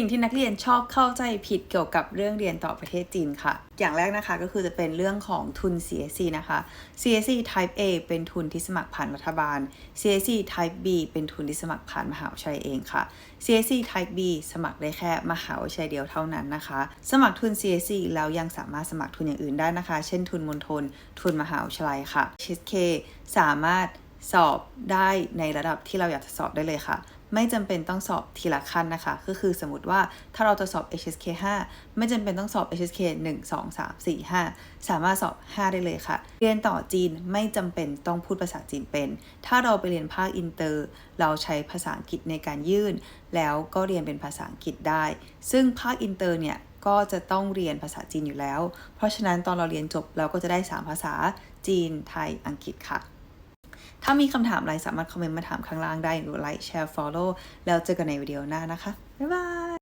สิ่งที่นักเรียนชอบเข้าใจผิดเกี่ยวกับเรื่องเรียนต่อประเทศจีนค่ะ อย่างแรกนะคะก็คือจะเป็นเรื่องของทุน CSC นะคะ CSC Type A เป็นทุนที่สมัครผ่านรัฐบาล CSC Type B เป็นทุนที่สมัครผ่านมหาวิทยาลัยเองค่ะ CSC Type B สมัครได้แค่มหาวิทยาลัยเดียวเท่านั้นนะคะ สมัครทุน CSC แล้วยังสามารถสมัครทุนอย่างอื่นได้นะคะ เช่นทุนมณฑลทุนมหาวิทยาลัยค่ะ HSK สามารถ สอบได้ในระดับที่เราอยากจะสอบได้เลยค่ะ ไม่จำเป็นต้องสอบทีละขั้นนะคะ ก็คือสมมติว่าถ้าเราจะสอบ HSK 5 ไม่จำเป็นต้องสอบ HSK 1 2 3 4 5 สามารถสอบ 5 ได้เลยค่ะ เรียนต่อจีนไม่จำเป็นต้องพูดภาษาจีนเป็น ถ้าเราไปเรียนภาคอินเตอร์ เราใช้ภาษาอังกฤษในการยื่น แล้วก็เรียนเป็นภาษาอังกฤษได้ ซึ่งภาคอินเตอร์เนี่ยก็จะต้องเรียนภาษาจีนอยู่แล้ว เพราะฉะนั้นตอนเราเรียนจบเราก็จะได้ 3 ภาษาจีน ไทย อังกฤษค่ะ ถ้ามีคำถามอะไรสามารถคอมเมนต์มาถามข้างล่างได้หรือไลค์แชร์ follow แล้วเจอกันในวิดีโอหน้านะคะ บ๊ายบาย